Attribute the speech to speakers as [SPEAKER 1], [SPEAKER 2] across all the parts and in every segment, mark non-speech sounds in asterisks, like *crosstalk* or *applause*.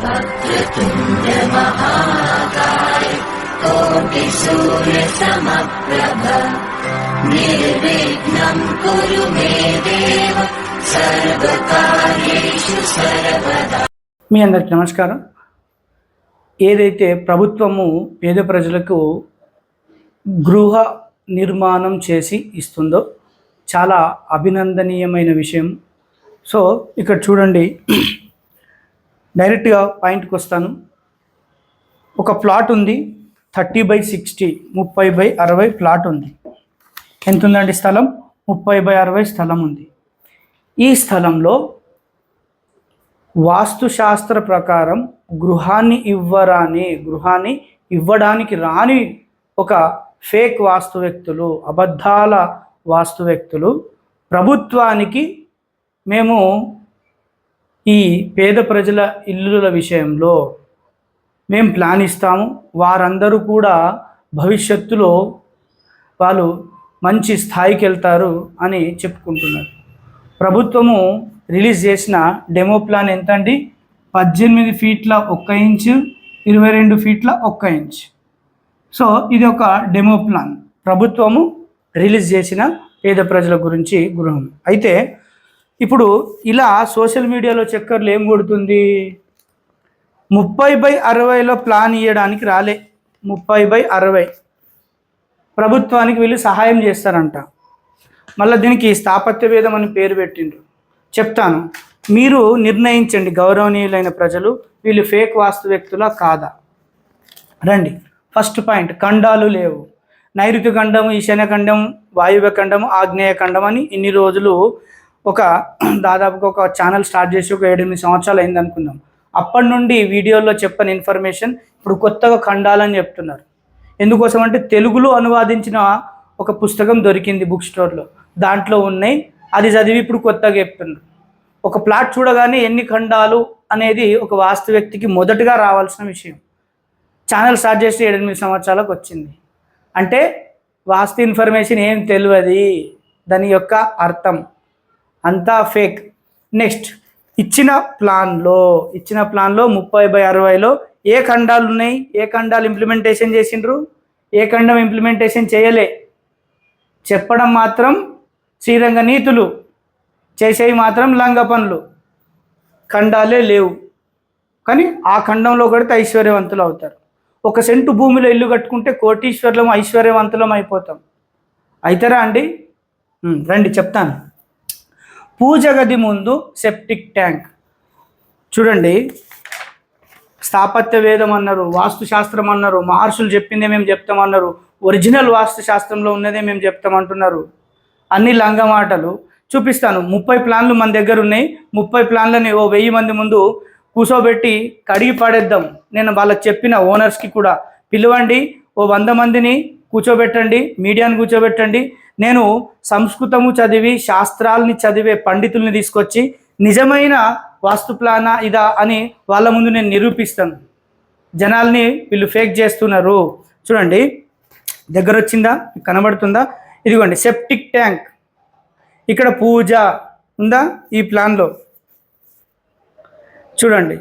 [SPEAKER 1] वक्रतुण्डमहाकाय कोटिसूर्यसमप्रभ निर्विघ्नम् कुरु मे देव सर्वकार्येषु सर्वदा
[SPEAKER 2] మీ అందరికి నమస్కారం ఏదైతే ప్రభుత్వము పేద ప్రజలకు గృహ నిర్మాణం చేసి ఇస్తుందో చాలా అభినందనీయమైన విషయం సో ఇక్కడ చూడండి డైరెక్ట్గా పాయింట్కి వస్తాను. ఒక ప్లాట్ ఉంది. థర్టీ బై సిక్స్టీ ముప్పై బై అరవై ప్లాట్ ఉంది. ఎంత ఉందండి స్థలం? ముప్పై బై అరవై స్థలం ఉంది. ఈ స్థలంలో వాస్తుశాస్త్ర ప్రకారం గృహాన్ని ఇవ్వరాని గృహాన్ని ఇవ్వడానికి రాని ఒక ఫేక్ వాస్తు వ్యక్తులు అబద్ధాల వాస్తు వ్యక్తులు ప్రభుత్వానికి మేము ఈ పేద ప్రజల ఇల్లుల విషయంలో మేము ప్లాన్ ఇస్తాము. వారందరూ కూడా భవిష్యత్తులో వాళ్ళు మంచి స్థాయికి వెళ్తారు అని చెప్పుకుంటున్నారు. ప్రభుత్వము రిలీజ్ చేసిన డెమో ప్లాన్ ఎంత అండి పద్దెనిమిది ఫీట్ల ఒక్క ఇంచు ఇరవై రెండు ఫీట్ల ఒక్క ఇంచ్. సో ఇది ఒక డెమో ప్లాన్. ప్రభుత్వము రిలీజ్ చేసిన పేద ప్రజల గురించి గృహం. అయితే ఇప్పుడు ఇలా సోషల్ మీడియాలో చక్కర్లు ఏం కొడుతుంది? ముప్పై బై అరవైలో ప్లాన్ ఇవ్వడానికి రాలే. ముప్పై బై అరవై. ప్రభుత్వానికి వీళ్ళు సహాయం చేస్తారంట. మళ్ళీ దీనికి స్థాపత్యవేదం అని పేరు పెట్టిండ్రు. చెప్తాను. మీరు నిర్ణయించండి గౌరవనీయులైన ప్రజలు. వీళ్ళు ఫేక్ వాస్తు వ్యక్తుల కాదా? రండి. ఫస్ట్ పాయింట్ ఖండాలు లేవు. నైరుతి ఖండం ఈశాన్య ఖండం వాయువ్య ఖండం ఆగ్నేయ ఖండం అని ఇన్ని రోజులు ఒక *clears throat* దాదాపుగా ఒక ఛానల్ స్టార్ట్ చేసి ఒక ఏడెనిమిది సంవత్సరాలు అయింది అనుకుందాం. అప్పటి నుండి వీడియోలో చెప్పని ఇన్ఫర్మేషన్ ఇప్పుడు కొత్తగా ఖండాలని చెప్తున్నారు. ఎందుకోసం అంటే తెలుగులో అనువాదించిన ఒక పుస్తకం దొరికింది బుక్ స్టోర్లో దాంట్లో ఉన్నాయి. అది చదివి ఇప్పుడు కొత్తగా చెప్తున్నారు. ఒక ప్లాట్ చూడగానే ఎన్ని ఖండాలు అనేది ఒక వాస్తు వ్యక్తికి మొదటగా రావాల్సిన విషయం. ఛానల్ స్టార్ట్ చేసి ఎనిమిది సంవత్సరాలకు వచ్చింది. అంటే వాస్తు ఇన్ఫర్మేషన్ ఏం తెలియదు. దాని యొక్క అర్థం. అంతా ఫేక్. నెక్స్ట్ ఇచ్చిన ప్లాన్లో ఇచ్చిన ప్లాన్లో ముప్పై బై అరవైలో ఏ ఖండాలు ఉన్నాయి? ఏ ఖండాలు ఇంప్లిమెంటేషన్ చేసిండ్రు? ఏ ఖండం ఇంప్లిమెంటేషన్ చేయలే? చెప్పడం మాత్రం శ్రీరంగ నీతులు. చేసేవి మాత్రం లంగ పనులు. ఖండాలే లేవు. కానీ ఆ ఖండంలో కడితే ఐశ్వర్యవంతులు అవుతారు. ఒక సెంటు భూమిలో ఇల్లు కట్టుకుంటే కోటీశ్వర్లం ఐశ్వర్యవంతులం అయిపోతాం. అవుతారా అండి? రండి చెప్తాను. పూజ గది ముందు సెప్టిక్ ట్యాంక్. చూడండి. స్థాపత్య వేదం అన్నారు వాస్తుశాస్త్రం అన్నారు మహర్షులు చెప్పిందే మేము చెప్తామన్నారు ఒరిజినల్ వాస్తుశాస్త్రంలో ఉన్నదే మేము చెప్తామంటున్నారు అన్ని లంగమాటలు చూపిస్తాను. ముప్పై ప్లాన్లు మన దగ్గర ఉన్నాయి. ముప్పై ప్లాన్లని ఓ వెయ్యి మంది ముందు కూర్చోబెట్టి కడిగి పడేద్దాం. నేను వాళ్ళకి చెప్పిన ఓనర్స్కి కూడా పిలవండి. ఓ వంద మందిని కూర్చోబెట్టండి. మీడియాని కూర్చోబెట్టండి. నేను సంస్కృతము చదివి శాస్త్రాలని చదివే పండితుల్ని తీసుకొచ్చి నిజమైన వాస్తు ప్లానా ఇదా అని వాళ్ళ ముందు నేను నిరూపిస్తాను. జనాల్ని వీళ్ళు ఫేక్ చేస్తున్నారు. చూడండి దగ్గర వచ్చిందా కనబడుతుందా? ఇదిగోండి సెప్టిక్ ట్యాంక్. ఇక్కడ పూజ ఉందా ఈ ప్లాన్లో? చూడండి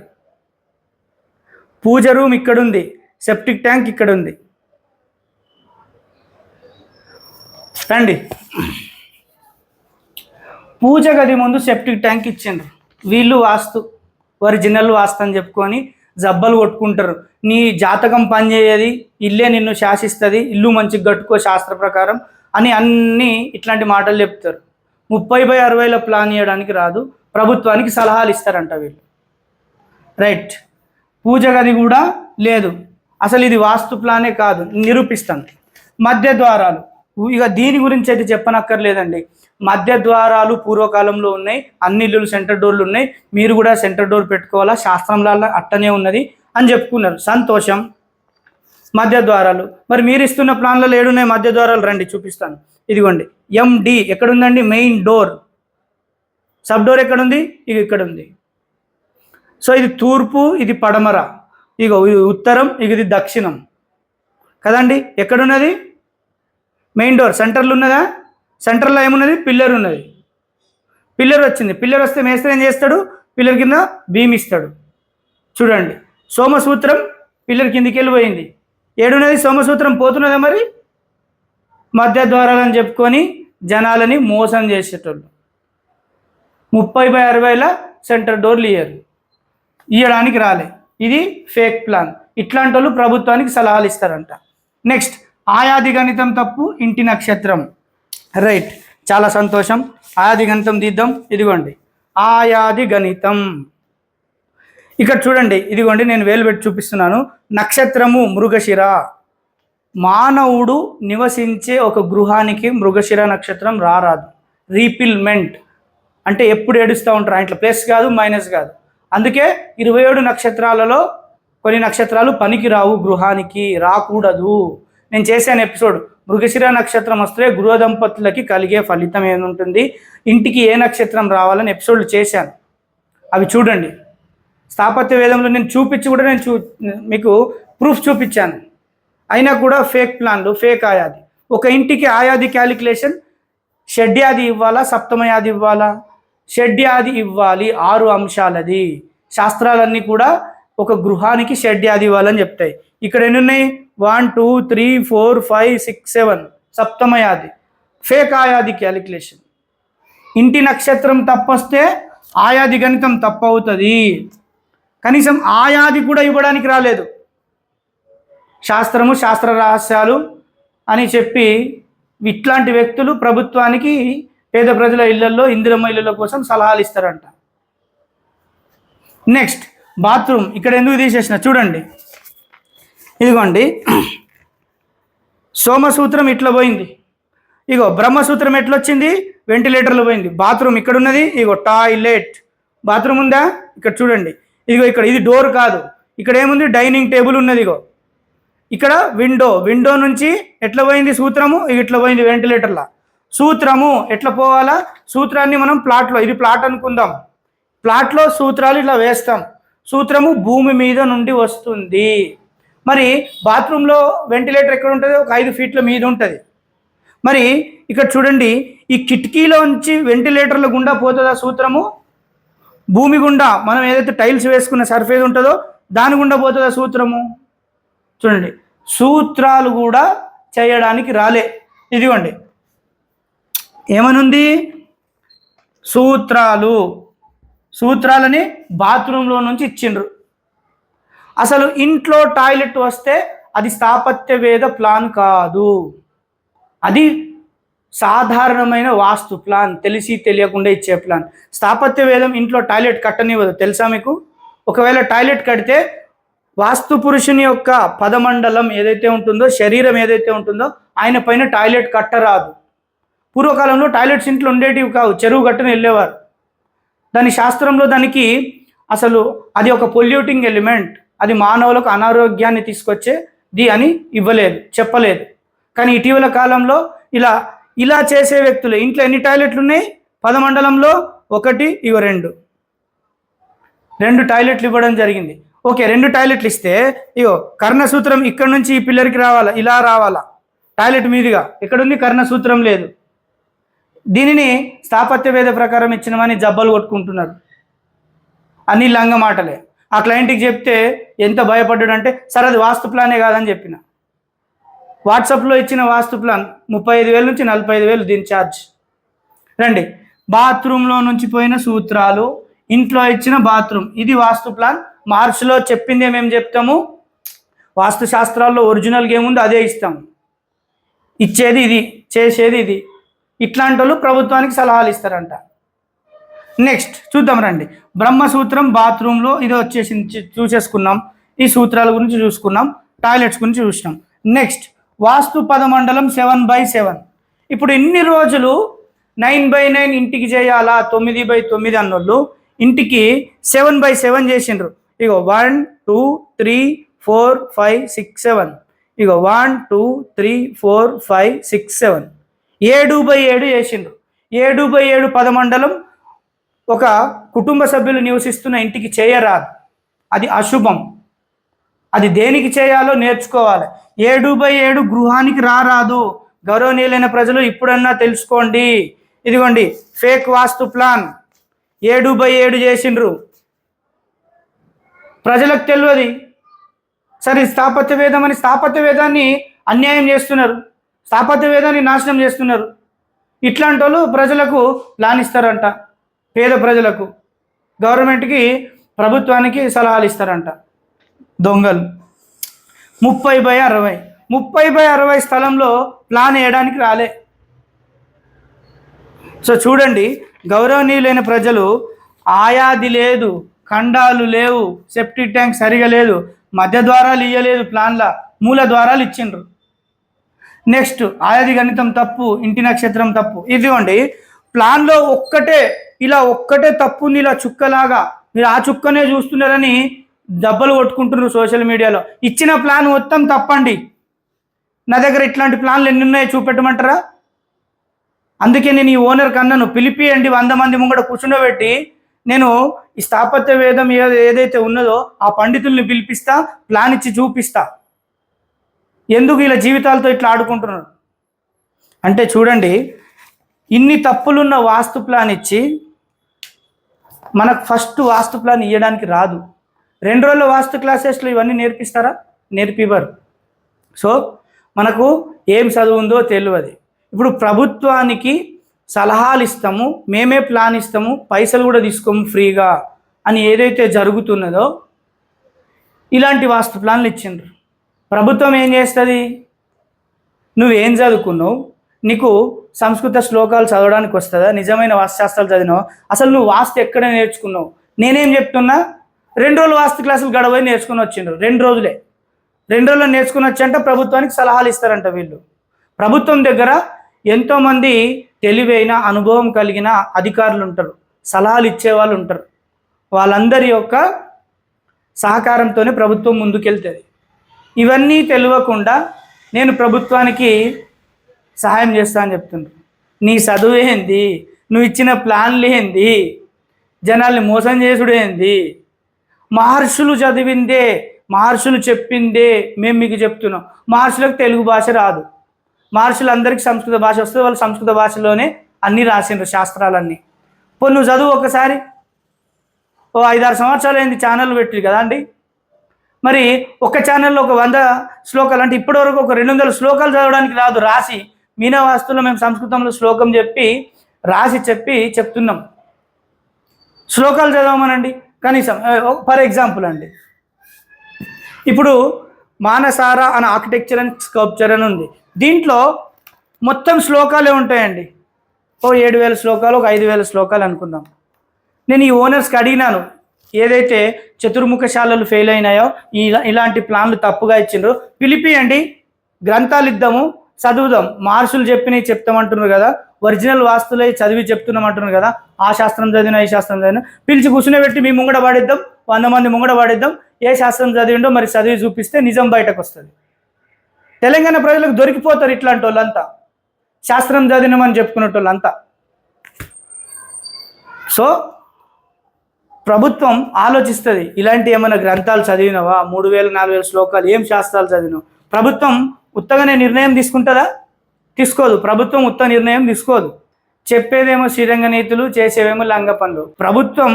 [SPEAKER 2] పూజ రూమ్ ఇక్కడ ఉంది సెప్టిక్ ట్యాంక్ ఇక్కడ ఉంది రండి. పూజ గది ముందు సెప్టిక్ ట్యాంక్ ఇచ్చిండ్రు. వీళ్ళు వాస్తు ఒరిజినల్ వాస్తు అని చెప్పుకొని జబ్బలు కొట్టుకుంటారు. నీ జాతకం పనిచేయది ఇల్లే నిన్ను శాసిస్తుంది ఇల్లు మంచిగా కట్టుకో శాస్త్ర ప్రకారం అని అన్నీ ఇట్లాంటి మాటలు చెప్తారు. ముప్పై బై అరవైలో ప్లాన్ చేయడానికి రాదు ప్రభుత్వానికి సలహాలు ఇస్తారంట వీళ్ళు. రైట్ పూజ గది కూడా లేదు. అసలు ఇది వాస్తు ప్లానే కాదు నిరూపిస్తాను. మధ్య ద్వారాలు. ఇక దీని గురించి అయితే చెప్పనక్కర్లేదండి. మధ్య ద్వారాలు పూర్వకాలంలో ఉన్నాయి అన్ని ఇల్లులు సెంటర్ డోర్లు ఉన్నాయి మీరు కూడా సెంటర్ డోర్ పెట్టుకోవాలా శాస్త్రంలో అట్టనే ఉన్నది అని చెప్పుకున్నారు. సంతోషం. మధ్య ద్వారాలు. మరి మీరు ఇస్తున్న ప్లాన్లలో ఏడున్నాయి మధ్య ద్వారాలు రండి చూపిస్తాను. ఇదిగోండి. ఎండి ఎక్కడుందండి? Main door. సబ్ డోర్ ఎక్కడుంది? ఇక ఇక్కడ ఉంది సో ఇది తూర్పు ఇది పడమర. ఇగో ఇది ఉత్తరం ఇక ఇది దక్షిణం. కదండి? ఎక్కడున్నది? మెయిన్ డోర్ సెంటర్లో ఉన్నదా? సెంటర్లో ఏమున్నది? పిల్లర్ ఉన్నది. పిల్లర్ వచ్చింది. పిల్లర్ వస్తే మేస్త్రి ఏం చేస్తాడు? పిల్లర్ కింద బీమ్ ఇస్తాడు. చూడండి. సోమసూత్రం పిల్లర్ కిందికి వెళ్ళిపోయింది. ఏడున్నది సోమసూత్రం పోతున్నదా మరి? మధ్య ద్వారాలని చెప్పుకొని జనాలని మోసం చేసేటోళ్ళు. ముప్పై బై అరవైల సెంటర్ డోర్లు ఇయ్యరు. ఇయ్యడానికి రాలే. ఇది ఫేక్ ప్లాన్. ఇట్లాంటి వాళ్ళు ప్రభుత్వానికి సలహాలు ఇస్తారంట. నెక్స్ట్ ఆయాది గణితం తప్పు ఇంటి నక్షత్రం. రైట్ చాలా సంతోషం. ఆయాది గణితం తీద్దాం. ఇదిగోండి. ఆయాది గణితం. ఇక్కడ చూడండి. ఇదిగోండి నేను వేలు పెట్టి చూపిస్తున్నాను. నక్షత్రము మృగశిర. మానవుడు నివసించే ఒక గృహానికి మృగశిర నక్షత్రం రారాదు. రీపిల్మెంట్ అంటే ఎప్పుడు ఏడుస్తూ ఉంటారు. ఇంట్లో ప్లస్ కాదు మైనస్ కాదు. అందుకే ఇరవై ఏడు నక్షత్రాలలో కొన్ని నక్షత్రాలు పనికిరావు గృహానికి రాకూడదు. నేను చేశాను ఎపిసోడ్ మృగశిర నక్షత్రం వస్తే గృహ దంపతులకి కలిగే ఫలితం ఏముంటుంది? ఇంటికి ఏ నక్షత్రం రావాలని ఎపిసోడ్లు చేశాను. అవి చూడండి. స్థాపత్య వేదంలో నేను చూపించి కూడా నేను చూ మీకు ప్రూఫ్ చూపించాను. అయినా కూడా ఫేక్ ప్లాన్లు ఫేక్ ఆయాది. ఒక ఇంటికి ఆయాది క్యాలిక్యులేషన్ షడ్యాది ఇవ్వాలా సప్తమయాది ఇవ్వాలా? షడ్యాది ఇవ్వాలి ఆరు అంశాలది. శాస్త్రాలన్నీ కూడా ఒక గృహానికి షడ్యాది ఇవ్వాలని చెప్తాయి. ఇక్కడ ఎన్ని ఉన్నాయి? One two three four five six seven సప్తమయాది. Fake ఆయాది క్యాలిక్యులేషన్. ఇంటి నక్షత్రం తప్పొస్తే ఆయాది గణితం తప్పవుతుంది. కనీసం ఆయాది కూడా ఇవ్వడానికి రాలేదు. శాస్త్రము శాస్త్ర రహస్యాలు అని చెప్పి ఇట్లాంటి వ్యక్తులు ప్రభుత్వానికి పేద ప్రజల ఇళ్ళలో ఇందిరమ్మ ఇళ్ళ కోసం సలహాలు ఇస్తారంట. Next bathroom. ఇక్కడ ఎందుకు తీసేసిన? చూడండి. ఇదిగోండి. సోమసూత్రం ఇట్లా పోయింది. ఇగో బ్రహ్మసూత్రం ఎట్లా వచ్చింది వెంటిలేటర్లో పోయింది. బాత్రూమ్ ఇక్కడ ఉన్నది ఇగో టాయిలెట్. బాత్రూమ్ ఉందా? ఇక్కడ చూడండి. ఇదిగో ఇక్కడ ఇది డోర్ కాదు. ఇక్కడ ఏముంది? డైనింగ్ టేబుల్ ఉన్నది ఇగో. ఇక్కడ విండో. విండో నుంచి ఎట్లా పోయింది సూత్రము? ఇక ఇట్లా పోయింది వెంటిలేటర్లా. సూత్రము ఎట్లా పోవాలా? సూత్రాన్ని మనం ప్లాట్లో ఇది ప్లాట్ అనుకుందాం. ప్లాట్లో సూత్రాలు ఇట్లా వేస్తాం. సూత్రము భూమి మీద నుండి వస్తుంది. మరి బాత్రూంలో వెంటిలేటర్ ఎక్కడ ఉంటుంది? ఒక ఐదు ఫీట్ల మీద ఉంటుంది. మరి ఇక్కడ చూడండి ఈ కిటికీలోంచి వెంటిలేటర్ల గుండా పోతుందా సూత్రము? భూమి గుండా మనం ఏదైతే టైల్స్ వేసుకున్న సర్ఫేస్ ఉంటుందో దాని గుండా పోతుందా సూత్రము? చూడండి సూత్రాలు కూడా చేయడానికి రాలే. ఇదిగోండి. ఏమనుంది? సూత్రాలు. సూత్రాలని బాత్రూంలో నుంచి ఇచ్చిండ్రు. అసలు ఇంట్లో టాయిలెట్ వస్తే అది స్థాపత్యవేద ప్లాన్ కాదు. అది సాధారణమైన వాస్తు ప్లాన్ తెలిసి తెలియకుండా ఇచ్చే ప్లాన్. స్థాపత్య వేదం ఇంట్లో టాయిలెట్ కట్టనివ్వదు తెలుసా మీకు? ఒకవేళ టాయిలెట్ కడితే వాస్తు పురుషుని యొక్క పదమండలం ఏదైతే ఉంటుందో శరీరం ఏదైతే ఉంటుందో ఆయన పైన టాయిలెట్ కట్టరాదు. పూర్వకాలంలో టాయిలెట్స్ ఇంట్లో ఉండేటివి కావు చెరువు గట్టున వెళ్ళేవారు. దాని శాస్త్రంలో దానికి అసలు అది ఒక పొల్యూటింగ్ ఎలిమెంట్ అది మానవులకు అనారోగ్యాన్ని తీసుకొచ్చేది అని ఇవ్వలేదు చెప్పలేదు. కానీ ఇటీవల కాలంలో ఇలా ఇలా చేసే వ్యక్తులు ఇంట్లో ఎన్ని టాయిలెట్లు ఉన్నాయి? పదమండలంలో ఒకటి ఇవ రెండు. రెండు టాయిలెట్లు ఇవ్వడం జరిగింది. ఓకే రెండు టాయిలెట్లు ఇస్తే ఇగో కర్ణసూత్రం ఇక్కడ నుంచి ఈ పిల్లర్కి రావాలా? ఇలా రావాలా? టాయిలెట్ మీదుగా. ఎక్కడుంది? కర్ణసూత్రం లేదు. దీనిని స్థాపత్య వేద ప్రకారం ఇచ్చినమని జబ్బలు కొట్టుకుంటున్నారు. అన్ని లంగ మాటలే ఆ క్లయింట్కి చెప్తే ఎంత భయపడ్డాడు అంటే సరే అది వాస్తు ప్లానే కాదని చెప్పిన. వాట్సాప్లో ఇచ్చిన వాస్తు ప్లాన్ ముప్పై ఐదు వేల నుంచి నలభై ఐదు వేలు దీని ఛార్జ్ రండి. బాత్రూంలో నుంచి పోయిన సూత్రాలు ఇంట్లో ఇచ్చిన బాత్రూమ్ ఇది వాస్తు ప్లాన్. మార్చిలో చెప్పింది మేము చెప్తాము? వాస్తు శాస్త్రాల్లో ఒరిజినల్గా ఏముందో అదే ఇస్తాము ఇచ్చేది ఇది చేసేది ఇది. ఇట్లాంటి వాళ్ళు ప్రభుత్వానికి సలహాలు ఇస్తారంట. నెక్స్ట్ చూద్దాం రండి. బ్రహ్మసూత్రం బాత్రూంలో ఇది వచ్చేసి చూసేసుకున్నాం. ఈ సూత్రాల గురించి చూసుకున్నాం. టాయిలెట్స్ గురించి చూసినాం. నెక్స్ట్ వాస్తు పదమండలం సెవెన్ బై సెవెన్ ఇప్పుడు ఇన్ని రోజులు నైన్ బై నైన్ ఇంటికి చేయాలా? తొమ్మిది బై తొమ్మిది అన్నోళ్ళు ఇంటికి సెవెన్ బై సెవెన్ చేసిండ్రు. ఇగో one two three four five six seven ఇగో one two three four five six seven ఏడు బై ఏడు చేసిండ్రు. ఏడు బై ఏడు పదమండలం ఒక కుటుంబ సభ్యులు నివసిస్తున్న ఇంటికి చేయరాదు. అది అశుభం. అది దేనికి చేయాలో నేర్చుకోవాలి. ఏడు బై ఏడు గృహానికి రారాదు. గౌరవనీయులైన ప్రజలు ఇప్పుడన్నా తెలుసుకోండి. ఇదిగోండి ఫేక్ వాస్తు ప్లాన్. ఏడు బై ఏడు చేసిండ్రు. ప్రజలకు తెలియదు. సరే స్థాపత్య వేదం అని స్థాపత్య వేదాన్ని అన్యాయం చేస్తున్నారు. స్థాపత్య వేదాన్ని నాశనం చేస్తున్నారు. ఇట్లాంటి వాళ్ళు ప్రజలకు ప్లాన్ ఇస్తారంట పేద ప్రజలకు గవర్నమెంట్కి ప్రభుత్వానికి సలహాలు ఇస్తారంట. దొంగలు. ముప్పై బై అరవై. ముప్పై బై అరవై స్థలంలో ప్లాన్ వేయడానికి రాలే. సో చూడండి గౌరవనీయులైన ప్రజలు ఆయాది లేదు ఖండాలు లేవు సెప్టిక్ ట్యాంక్ సరిగా లేదు మధ్య ద్వారాలు ఇయ్యలేదు ప్లాన్ల మూల ద్వారాలు ఇచ్చిండ్రు. నెక్స్ట్ ఆయాది గణితం తప్పు ఇంటి నక్షత్రం తప్పు. ఇదిగోండి ప్లాన్లో ఒక్కటే ఇలా ఒక్కటే తప్పు ఉంది ఇలా చుక్కలాగా. మీరు ఆ చుక్కనే చూస్తున్నారని దెబ్బలు కొట్టుకుంటున్నారు సోషల్ మీడియాలో. ఇచ్చిన ప్లాన్ మొత్తం తప్పండి. నా దగ్గర ఇట్లాంటి ప్లాన్లు ఎన్ని ఉన్నాయో చూపెట్టమంటారా? అందుకే నేను ఈ ఓనర్ కన్నాను పిలిపియండి వంద మంది ముంగడ కూర్చుండబెట్టి నేను ఈ స్థాపత్య వేదం ఏదైతే ఉన్నదో ఆ పండితుల్ని పిలిపిస్తా ప్లాన్ ఇచ్చి చూపిస్తా. ఎందుకు ఇలా జీవితాలతో ఇట్లా ఆడుకుంటున్నారు? అంటే చూడండి ఇన్ని తప్పులున్న వాస్తు ప్లాన్ ఇచ్చి మనకు ఫస్ట్ వాస్తు ప్లాన్ ఇవ్వడానికి రాదు. రెండు రోజుల వాస్తు క్లాసెస్లో ఇవన్నీ నేర్పిస్తారా? నేర్పివ్వరు. సో మనకు ఏం చదువు ఉందో తెలియదు. ఇప్పుడు ప్రభుత్వానికి సలహాలు ఇస్తాము మేమే ప్లాన్ ఇస్తాము పైసలు కూడా తీసుకోము ఫ్రీగా అని ఏదైతే జరుగుతున్నదో ఇలాంటి వాస్తు ప్లాన్లు ఇచ్చిండ్రు. ప్రభుత్వం ఏం చేస్తుంది? నువ్వేం చదువుకున్నావు? నీకు సంస్కృత శ్లోకాలు చదవడానికి వస్తుందా? నిజమైన వాస్తుశాస్త్రాలు చదివినావు? అసలు నువ్వు వాస్తు ఎక్కడ నేర్చుకున్నావు? నేనేం చెప్తున్నా? రెండు రోజులు వాస్తు క్లాసులు గడవని నేర్చుకుని వచ్చిండ్రు. రెండు రోజులే. రెండు రోజులు నేర్చుకుని వచ్చంటే ప్రభుత్వానికి సలహాలు ఇస్తారంట వీళ్ళు. ప్రభుత్వం దగ్గర ఎంతోమంది తెలివైన అనుభవం కలిగిన అధికారులు ఉంటారు. సలహాలు ఇచ్చే వాళ్ళు ఉంటారు. వాళ్ళందరి యొక్క సహకారంతోనే ప్రభుత్వం ముందుకెళ్తుంది. ఇవన్నీ తెలియకుండా నేను ప్రభుత్వానికి సహాయం చేస్తా అని చెప్తుండ్రు. నీ చదువు ఏంది? నువ్వు ఇచ్చిన ప్లాన్లు ఏంది? జనాల్ని మోసం చేసుడు ఏంది? మహర్షులు చదివిందే మహర్షులు చెప్పిందే మేము మీకు చెప్తున్నాం. మహర్షులకు తెలుగు భాష రాదు. మహర్షులందరికీ సంస్కృత భాష వస్తే వాళ్ళు సంస్కృత భాషలోనే అన్నీ రాసిండ్రు శాస్త్రాలన్నీ. పో నువ్వు చదువు ఒకసారి ఓ ఐదారు సంవత్సరాలు అయింది ఛానల్ పెట్టి కదా అండి. మరి ఒక ఛానల్లో ఒక వంద శ్లోకాలు అంటే ఇప్పటివరకు ఒక రెండు వందల శ్లోకాలు చదవడానికి రాదు రాసి మీనవాస్తులో మేము సంస్కృతంలో శ్లోకం చెప్పి రాసి చెప్పి చెప్తున్నాం. శ్లోకాలు చదవమనండి. కనీసం ఫర్ ఎగ్జాంపుల్ అండి. ఇప్పుడు మానసార అని ఆర్కిటెక్చర్ అండ్ స్కల్ప్చర్ అని ఉంది. దీంట్లో మొత్తం శ్లోకాలే ఉంటాయండి. ఓ ఏడు వేల శ్లోకాలు ఒక ఐదు వేల శ్లోకాలు అనుకుందాం. నేను ఈ ఓనర్స్కి అడిగినాను ఏదైతే చతుర్ముఖశాలలు ఫెయిల్ అయినాయో ఇలా ఇలాంటి ప్లాన్లు తప్పుగా ఇచ్చిండ్రు పిలిపియండి గ్రంథాలు ఇద్దాము చదువుదాం. మార్షులు చెప్పినవి చెప్తామంటున్నారు కదా. ఒరిజినల్ వాస్తులై చదివి చెప్తున్నాం అంటున్నారు కదా. ఆ శాస్త్రం చదివినా ఈ శాస్త్రం చదివినా. పిలిచి కూర్చునేబెట్టి మీ ముంగడ పాడిద్దాం. వంద మంది ముంగడ పాడిద్దాం. ఏ శాస్త్రం చదివిండో మరి చదివి చూపిస్తే నిజం బయటకు వస్తుంది తెలంగాణ ప్రజలకు దొరికిపోతారు ఇట్లాంటి వాళ్ళంతా శాస్త్రం చదివినామని చెప్పుకునేటోళ్ళంతా. సో ప్రభుత్వం ఆలోచిస్తుంది. ఇలాంటి ఏమైనా గ్రంథాలు చదివినవా? మూడు వేల నాలుగు వేల శ్లోకాలు ఏం శాస్త్రాలు చదివినావు? ప్రభుత్వం ఉత్తగానే నిర్ణయం తీసుకుంటుందా? తీసుకోదు. ప్రభుత్వం ఉత్త నిర్ణయం తీసుకోదు. చెప్పేదేమో శ్రీరంగ నీతులు చేసేవేమో లంగ పనులు ప్రభుత్వం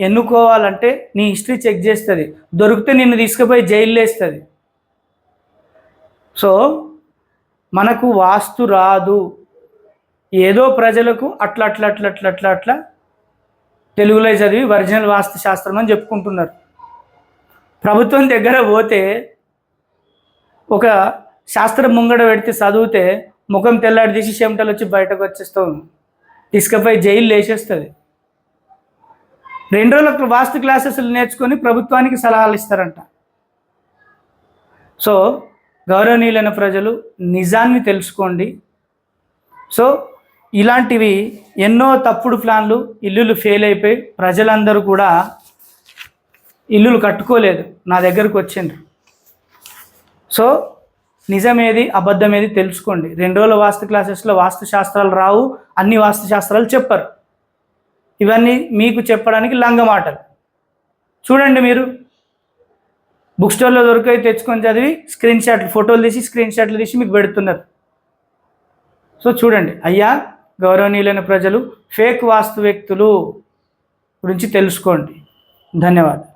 [SPEAKER 2] ఎన్నుకోవాలంటే నీ హిస్టరీ చెక్ చేస్తుంది. దొరికితే నిన్ను తీసుకుపోయి జైల్లో వేస్తుంది సో మనకు వాస్తు రాదు. ఏదో ప్రజలకు అట్లా అట్లా అట్లా అట్లా అట్లా అట్లా తెలుగులో చదివి ఒరిజినల్ వాస్తు శాస్త్రం అని చెప్పుకుంటున్నారు. ప్రభుత్వం దగ్గర పోతే ఒక శాస్త్రం ముంగడ పెడితే చదివితే ముఖం తెల్లాడి తీసి చెమటలు వచ్చి బయటకు వచ్చేస్తాం తీసుకుపోయి జైలు వేసేస్తుంది రెండు రోజుల వాస్తు క్లాసెస్లు నేర్చుకొని ప్రభుత్వానికి సలహాలు ఇస్తారంట. సో గౌరవనీయులైన ప్రజలు నిజాన్ని తెలుసుకోండి. సో ఇలాంటివి ఎన్నో తప్పుడు ప్లాన్లు ఇల్లులు ఫెయిల్ అయిపోయి ప్రజలందరూ కూడా ఇల్లులు కట్టుకోలేదు. నా దగ్గరకు వచ్చిండ్రు. సో నిజమేది అబద్ధమేది తెలుసుకోండి. రెండు రోజుల వాస్తు క్లాసెస్లో వాస్తు శాస్త్రాలు రావు అన్ని వాస్తు శాస్త్రాలు చెప్పరు. ఇవన్నీ మీకు చెప్పడానికి లంగమాటలు చూడండి మీరు. బుక్ స్టోర్లో దొరికాయి తెచ్చుకొని చదివి స్క్రీన్ షాట్లు ఫోటోలు తీసి స్క్రీన్ షాట్లు తీసి మీకు పెడుతున్నారు. సో చూడండి. అయ్యా గౌరవనీయులైన ప్రజలు ఫేక్ వాస్తు వ్యక్తులు గురించి తెలుసుకోండి. ధన్యవాదాలు.